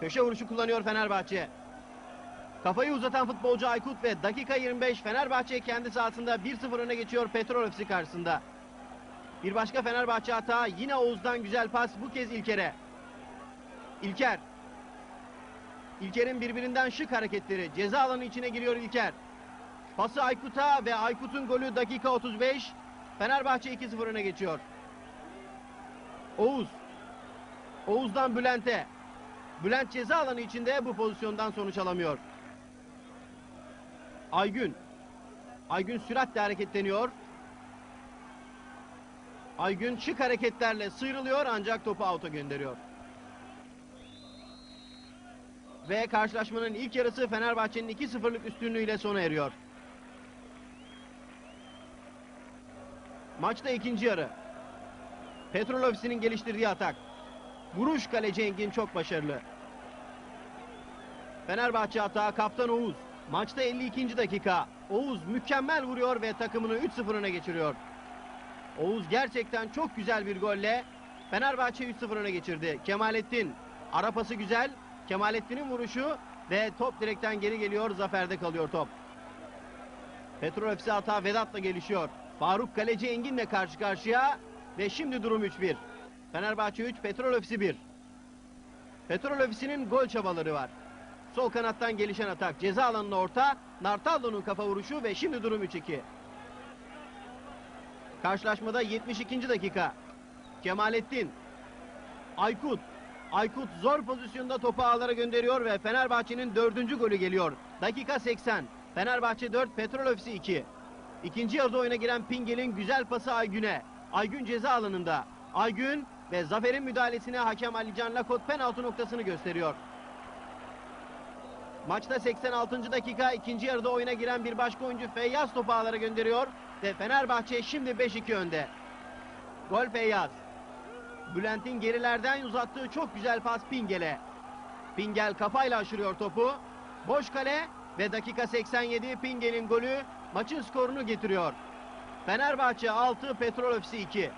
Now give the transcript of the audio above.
Köşe vuruşu kullanıyor Fenerbahçe. Kafayı uzatan futbolcu Aykut ve dakika 25 Fenerbahçe kendi sahasında 1-0 öne geçiyor Petrol Ofisi karşısında. Bir başka Fenerbahçe hata yine Oğuz'dan güzel pas bu kez İlker'e. İlker. İlker'in birbirinden şık hareketleri. Ceza alanı içine giriyor İlker. Pası Aykut'a ve Aykut'un golü dakika 35. Fenerbahçe 2-0 öne geçiyor. Oğuz. Oğuz'dan Bülent'e. Bülent ceza alanı içinde bu pozisyondan sonuç alamıyor. Aygün. Aygün süratle hareketleniyor. Aygün şık hareketlerle sıyrılıyor ancak topu out'a gönderiyor. Ve karşılaşmanın ilk yarısı Fenerbahçe'nin 2-0'lık üstünlüğüyle sona eriyor. Maçta ikinci yarı. Petrol Ofisi'nin geliştirdiği atak. Vuruş kaleci Engin çok başarılı. Fenerbahçe hata kaptan Oğuz. Maçta 52. dakika. Oğuz mükemmel vuruyor ve takımını 3-0 öne geçiriyor. Oğuz gerçekten çok güzel bir golle Fenerbahçe 3-0 öne geçirdi. Kemalettin arapası güzel. Kemalettin'in vuruşu ve top direkten geri geliyor. Zaferde kalıyor top. Petrol Ofisi hata Vedat'la gelişiyor. Faruk Kaleci Engin'le karşı karşıya ve şimdi durum 3-1. Fenerbahçe 3, Petrol Ofisi 1. Petrol Ofisi'nin gol çabaları var. Sol kanattan gelişen atak. Ceza alanına orta. Nartallo'nun kafa vuruşu ve şimdi durum 3-2. Karşılaşmada 72. dakika. Kemalettin. Aykut. Aykut zor pozisyonda topu ağlara gönderiyor ve Fenerbahçe'nin dördüncü golü geliyor. Dakika 80. Fenerbahçe 4, Petrol Ofisi 2. İkinci yarıda oyuna giren Pingel'in güzel pası Aygün'e. Aygün ceza alanında. Aygün ve Zafer'in müdahalesine hakem Alican Lakot penaltı noktasını gösteriyor. Maçta 86. dakika ikinci yarıda oyuna giren bir başka oyuncu Feyyaz topu ağlara gönderiyor ve Fenerbahçe şimdi 5-2 önde. Gol Feyyaz. Bülent'in gerilerden uzattığı çok güzel pas Pingel'e. Pingel kafayla aşırıyor topu. Boş kale ve dakika 87 Pingel'in golü maçın skorunu getiriyor. Fenerbahçe 6, Petrol Ofisi 2.